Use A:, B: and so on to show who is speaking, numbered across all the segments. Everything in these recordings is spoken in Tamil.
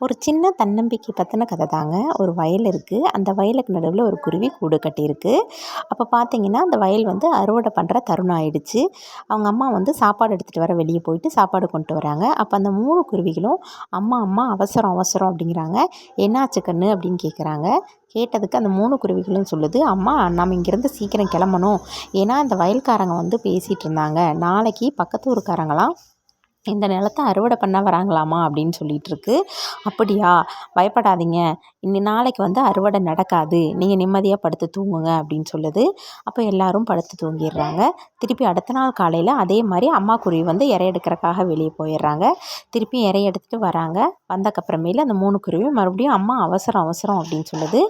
A: ஒரு சின்ன தன்னம்பிக்கை பற்றின கதை தாங்க. ஒரு வயல் இருக்குது அந்த வயலுக்கு நடுவில் ஒரு குருவி கூடு கட்டியிருக்கு. அப்போ பார்த்தீங்கன்னா அந்த வயல் வந்து அறுவடை பண்ணுற தருணம் ஆயிடுச்சு. அவங்க அம்மா வந்து சாப்பாடு எடுத்துகிட்டு வர வெளியே போயிட்டு சாப்பாடு கொண்டு வராங்க. அப்போ அந்த மூணு குருவிகளும் அம்மா அம்மா அவசரம் அவசரம் அப்படிங்கிறாங்க. என்னாச்சு கண்ணு? அப்படின்னு கேட்குறாங்க கேட்டதுக்கு அந்த மூணு குருவிகளும் சொல்லுது அம்மா நம்ம இங்கேருந்து சீக்கிரம் கிளம்பணும். ஏன்னா அந்த வயல்காரங்க வந்து பேசிகிட்டு இருந்தாங்க. நாளைக்கு பக்கத்து ஊருக்காரங்களாம் இந்த நிலத்த அறுவடை பண்ண வராங்களாமா அப்படின்னு சொல்லிகிட்ருக்கு அப்படியா? பயப்படாதீங்க. இன்னி நாளைக்கு வந்து அறுவடை நடக்காது. நீங்கள் நிம்மதியாக படுத்து தூங்குங்க அப்படின்னு சொல்லுது. அப்போ எல்லாரும் படுத்து தூங்கிடுறாங்க. திருப்பி அடுத்த நாள் காலையில் அதே மாதிரி அம்மா குருவி வந்து இறை எடுக்கிறக்காக வெளியே போயிடுறாங்க. திருப்பி இறை எடுத்துகிட்டு வராங்க. வந்தக்கப்புறமேல அந்த மூணு குருவி மறுபடியும் அம்மா அவசரம் அவசரம் அப்படின்னு சொல்லுது.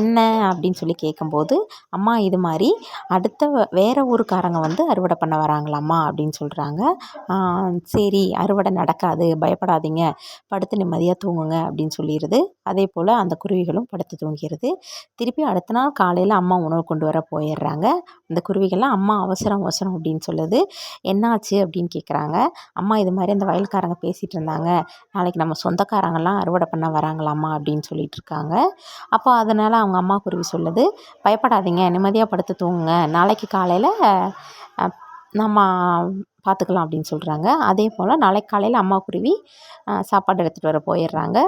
A: என்ன அப்படின்னு சொல்லி கேட்கும்போது அம்மா இது மாதிரி அடுத்த வேறு ஊருக்காரங்க வந்து அறுவடை பண்ண வராங்களாம்மா அப்படின்னு சொல்கிறாங்க சரி அறுவடை நடக்காது பயப்படாதீங்க படுத்து நிம்மதியாக தூங்குங்க அப்படின்னு சொல்லிடுது அதே போல் அந்த குருவிகளும் படுத்து தூங்கிடுது திருப்பி அடுத்த நாள் காலையில் அம்மா உணவு கொண்டு வர போயிடுறாங்க. அந்த குருவிகள்லாம் அம்மா அவசரம் அவசரம் அப்படின்னு சொல்லுது. என்னாச்சு அப்படின்னு கேட்குறாங்க அம்மா இது மாதிரி அந்த வயல்காரங்க பேசிகிட்டு இருந்தாங்க. நாளைக்கு நம்ம சொந்தக்காரங்கெல்லாம் அறுவடை பண்ண வராங்களாம்மா அப்படின்னு சொல்லிட்டு இருக்காங்க. அப்போ அதனால் அவங்க அம்மா குருவி சொல்லுது பயப்படாதீங்க நிம்மதியாக படுத்து தூங்குங்க. நாளைக்கு காலையில் நம்ம பார்த்துக்கலாம் அப்படின்னு சொல்கிறாங்க அதே போல் நாளைக்கு காலையில் அம்மா குருவி சாப்பாடு எடுத்துகிட்டு வர போயிடுறாங்க.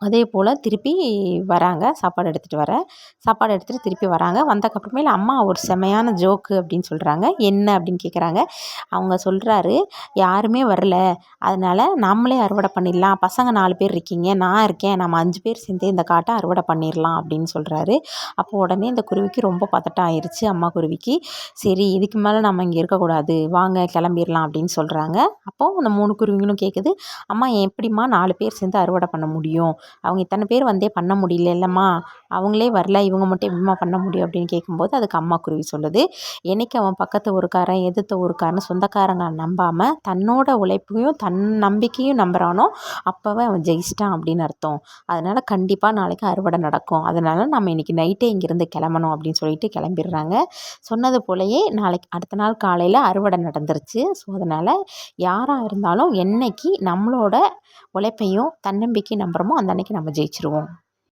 A: அதே போல் திருப்பி வராங்க. சாப்பாடு எடுத்துகிட்டு வர. சாப்பாடு எடுத்துகிட்டு திருப்பி வராங்க. வந்தக்கப்புறமேல அம்மா ஒரு செமையான ஜோக்கு அப்படின்னு சொல்கிறாங்க என்ன அப்படின்னு கேட்குறாங்க அவங்க சொல்கிறாரு யாருமே வரல. அதனால் நம்மளே அறுவடை பண்ணிடலாம். பசங்க நாலு பேர் இருக்கீங்க. நான் இருக்கேன். நம்ம அஞ்சு பேர் சேர்ந்து இந்த காட்டை அறுவடை பண்ணிடலாம். அப்படின்னு சொல்கிறாரு அப்போ உடனே இந்த குருவிக்கு ரொம்ப பதட்டம் ஆயிடுச்சு அம்மா குருவிக்கு சரி இதுக்கு மேலே நம்ம இங்கே இருக்கக்கூடாது. வாங்க கிளம்பிடலாம். அப்படின்னு சொல்கிறாங்க அப்போது அந்த மூணு குருவிங்களும் கேட்குது அம்மா எப்படிம்மா நாலு பேர் சேர்ந்து அறுவடை பண்ண முடியும்? அவங்க இத்தனை பேர் வந்தே பண்ண முடியல இல்லைம்மா. அவங்களே வரல இவங்க மட்டும் எப்படிம்மா பண்ண முடியும் அப்படின்னு கேட்கும்போது அதுக்கு அம்மா குருவி சொல்லுது. என்னைக்கு அவன் பக்கத்து ஊருக்காரன் எதிர்த்த ஊருக்காரன் சொந்தக்காரங்க நம்பாமல் தன்னோட உழைப்பையும் தன் நம்பிக்கையும் நம்புகிறானோ அப்போவே அவன் ஜெயிச்சிட்டான் அப்படின்னு அர்த்தம். அதனால் கண்டிப்பாக நாளைக்கு அறுவடை நடக்கும். அதனால் நம்ம இன்றைக்கி நைட்டே இங்கேருந்து கிளம்பணும் அப்படின்னு சொல்லிட்டு கிளம்பிடுறாங்க. சொன்னது போலயே நாளைக்கு அடுத்த நாள் காலையில் அறுவடை நடந்துருச்சு. ஸோ அதனால் யாராக இருந்தாலும் என்னைக்கு நம்மளோட உழைப்பையும் தன்னம்பிக்கை நம்புகிறோமோ அந்த அன்றைக்கி நம்ம ஜெயிச்சிருவோம்